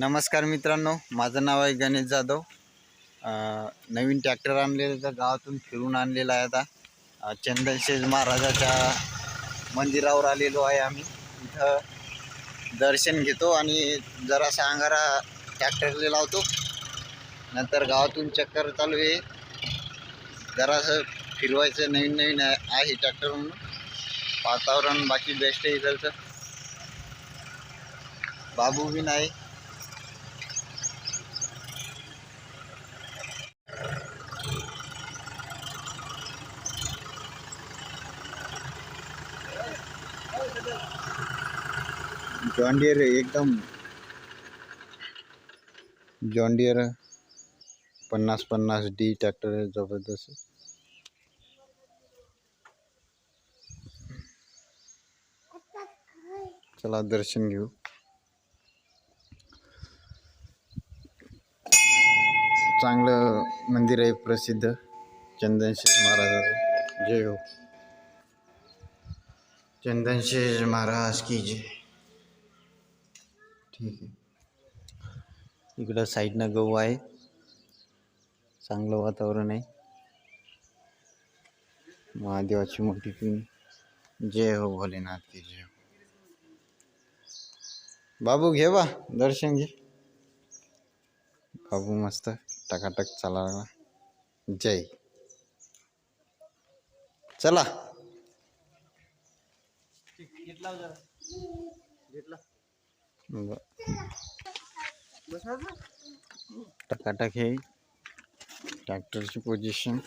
नमस्कार मित्रांनो माझं नाव आहे गणेश जाधव. नवीन ट्रॅक्टर आणलेलं तर गावातून फिरून आणलेला आहे आता. चंदनशेज महाराजाच्या मंदिरावर आलेलो आहे आम्ही. इथं दर्शन घेतो आणि जरासा अंगारा ट्रॅक्टरला लावतो. नंतर गावातून चक्कर चालू आहे. जरासं फिरवायचं नवीन नवीन आहे आहे ट्रॅक्टर म्हणून. वातावरण बाकी बेस्ट आहे इकडचं. बाबू बी नाही. जॉन्डियर एकदम। जॉन्डियर पन्नास पन्नास डी ट्रॅक्टर आहे ज़बरदस्त। चला, दर्शन घेऊ। चांगलं मंदिर आहे, प्रसिद्ध। चंदनशेष महाराजाचं. जय हो। चंदनशेष महाराज की जय। ठीक आहे इकडं साईडनं गहू आहे. चांगलं वातावरण आहे. महादेवाची मोठी तुम्ही जय हो भोलेनाथ की जय हो। बाबू घे बा दर्शन घे. बाबू मस्त टकाटक चालायला जय. चला. टकाटक हे. ट्रॅक्टरची पोझिशन.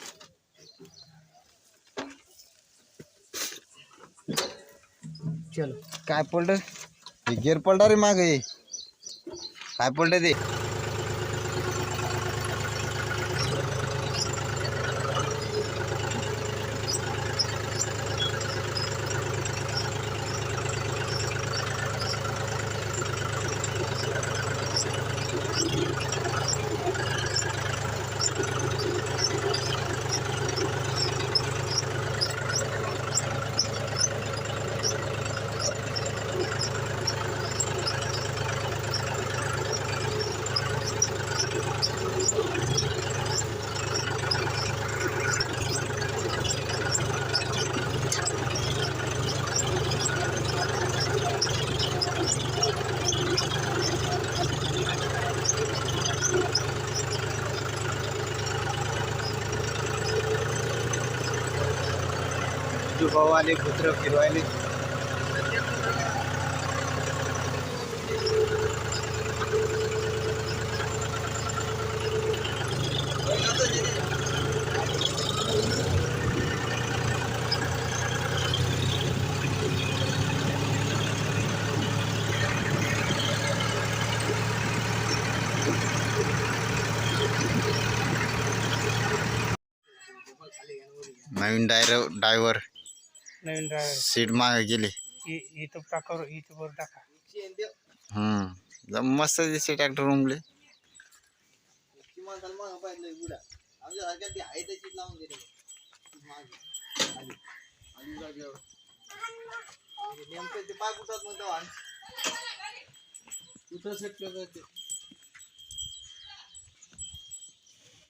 चलो. काय पडलं गिअर पडला रे मागे काय पडलं ते Thank आले कुत्र फिरवायले. नवीन डायवर डायव्हर. नवीन ड्रायव्हर सीट मागे गेले इथं टाकावर इथं वर टाका हम्म जम मस्त दिसते ट्रॅक्टर रुमले इथं सेट